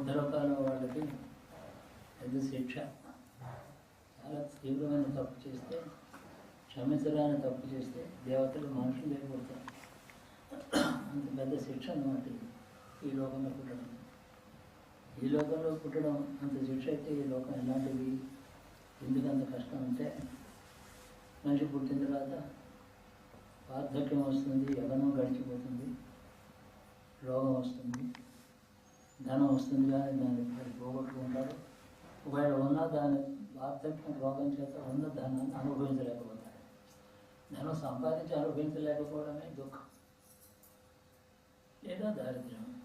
ఉద్ధరకాలం వాళ్ళకి పెద్ద శిక్ష. చాలా తీవ్రమైన తప్పు చేస్తే క్షమించరాని తప్పు చేస్తే దేవతలు మనుషులు లేకపోతారు. అంత పెద్ద శిక్ష అన్నమాట ఈ లోకంలో పుట్టడం. ఈ లోకంలో పుట్టడం అంత శిక్ష అయితే ఈ లోకం ఎలాంటిది? ఎందుకు అంత కష్టం అంటే మనిషి పుట్టిన తర్వాత వార్ధక్యం వస్తుంది ఎవరి గడిచిపోతుంది రోగం వస్తుంది ధనం వస్తుంది కానీ దాన్ని పోగొట్టుకుంటారు ఒకవేళ ఉన్న దాని వార్ధక్యం రోగం చేత ఉన్న ధనాన్ని అనుభవించలేకపోతారు. ధనం సంపాదించి అనుభవించలేకపోవడమే దుఃఖం. లేదా దారిద్ర్యం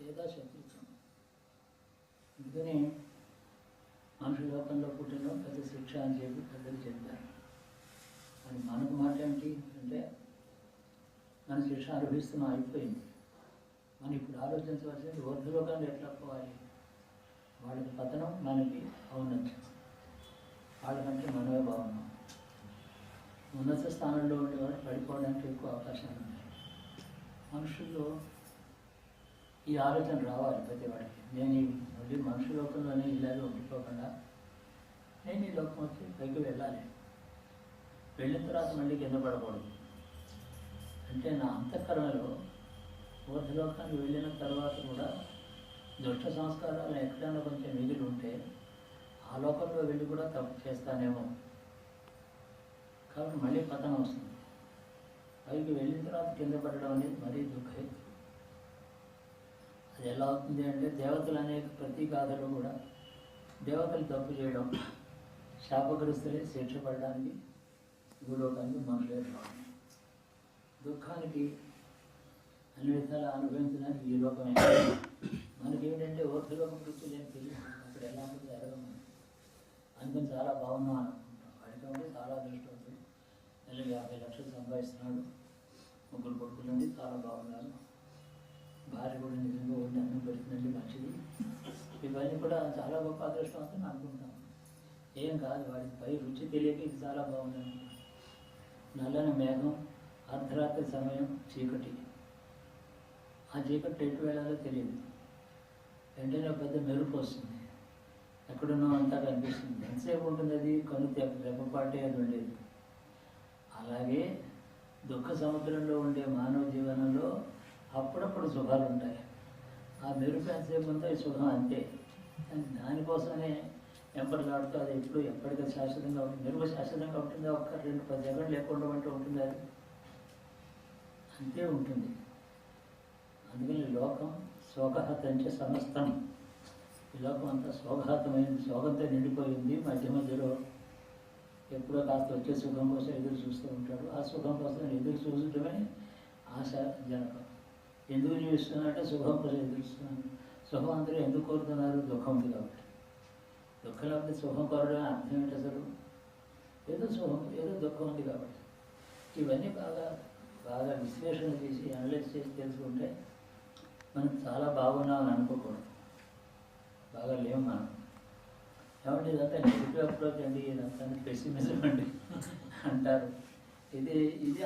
లేదా శత్రుత్వం. అందుకని మనుషుల లోకంలో పుట్టిన పెద్ద శిక్ష అని చెప్పి పెద్దలు చెప్పారు. అని మనకు మాట ఏంటి అంటే మన శిక్ష అనుభవిస్తున్నాం అయిపోయింది. మనం ఇప్పుడు ఆలోచించవలసింది ఊర్ధలోకాన్ని ఎట్లా పోవాలి? వాళ్ళకి పతనం మనకి ఔన్నత్యం. వాళ్ళకంటే మనమే బాగున్నాం. ఉన్నత స్థానంలో ఉండేవాడు పడిపోవడానికి ఎక్కువ అవకాశాలు ఉన్నాయి. మనుషుల్లో ఈ ఆలోచన రావాలి ప్రతి వాడికి. నేను ఈ మళ్ళీ మనుషు లోకంలోనే ఇలాగే ఉండిపోకుండా నేను ఈ లోకం వచ్చి పైకి వెళ్ళాలి. వెళ్ళిన తర్వాత మళ్ళీ కింద పడకూడదు. అంటే నా అంతఃకరణలో ఊర్ధలోకానికి వెళ్ళిన తర్వాత కూడా దుష్ట సంస్కారాలు ఎక్కడైనా కొంచెం మిగిలి ఉంటే ఆ లోకంలో వెళ్ళి కూడా తప్పు చేస్తానేమో. కాబట్టి మళ్ళీ పతనం వస్తుంది. పైకి వెళ్ళిన తర్వాత కింద పడడం అనేది మరీ దుఃఖం అది ఎలా అవుతుంది అంటే దేవతలు అనేక ప్రతి గాథలో కూడా దేవతలు తప్పు చేయడం శాపగ్రస్తులే శిక్ష పడడానికి గురవడానికి మనుషులే దుఃఖానికి అన్ని విధాలు అనుభవించడానికి ఈ లోకం మనకి ఏంటంటే లోకం గురించి నేను తెలియదు. అక్కడ ఎలా ఉంటుంది ఎరగము అందుకని చాలా బాగున్నాం అనుకుంటాం. వాడికి ఉంటే చాలా అదృష్టవంతుడు నెలకి యాభై లక్షలు సంపాదిస్తున్నాడు. ముగ్గురు కొడుకులు నుండి చాలా బాగున్నారు. భార్య కూడా నిజంగా ఉండి అన్నం పెడుతుందండి మంచిది. ఇవన్నీ కూడా చాలా గొప్ప అదృష్టవంతుని అనుకుంటాం. ఏం కాదు వాడికి పై రుచి తెలియక ఇది చాలా బాగుంది నల్లని మేఘం అర్ధరాత్రి సమయం చీకటి. ఆ చీకటి ఎటు వెళ్ళాలో తెలియదు వెంటనే పెద్ద మెరుపు వస్తుంది. ఎక్కడున్నా అంతా కనిపిస్తుంది. ఎంతసేపు ఉంటుంది అది కను రెప్పపాటే అది ఉండేది. అలాగే దుఃఖ సముద్రంలో ఉండే మానవ జీవనంలో అప్పుడప్పుడు సుఖాలు ఉంటాయి. ఆ మెరుపు ఎంతసేపు ఉందో ఈ సుఖం అంతే. దానికోసమే ఎంపర్లాడుతూ అది ఎప్పుడు ఎప్పటికీ శాశ్వతంగా ఉంటుంది. మెరుపు శాశ్వతంగా ఉంటుందా? ఒక్క రెండు పది సెకండ్ లేకుండా ఉంటే ఉంటుంది అది? అంతే ఉంటుంది. లోకం శోకహతంచ సమస్తం. ఈ లోకం అంతా శోకహతమైంది శోకంతో నిండిపోయింది. మధ్య మధ్యలో ఎప్పుడో కాస్త వచ్చే సుఖం కోసం ఎదురు చూస్తూ ఉంటాడు. ఆ సుఖం కోసం ఎదురు చూసడమే ఆశ జనకం ఎందుకు జీవిస్తున్నారంటే సుఖం కోసం ఎదురుస్తున్నాను సుఖం అందరూ ఎందుకు కోరుతున్నారు? దుఃఖం ఉంది కాబట్టి. దుఃఖం లేకపోతే సుఖం కోరడం అర్థం ఏంటి అసలు? ఏదో సుఖం ఏదో దుఃఖం ఉంది కాబట్టి. ఇవన్నీ బాగా బాగా విశ్లేషణ చేసి అనలైజ్ చేసి తెలుసుకుంటే మనం చాలా బాగున్నామని అనుకోకూడదు. బాగా లేవు మనం. కాబట్టి ఇదంతా నెగిటివ్ అప్రోచ్ అండి ఇదంతా పెసిమిజం అండి. అంటారు. ఇది ఇది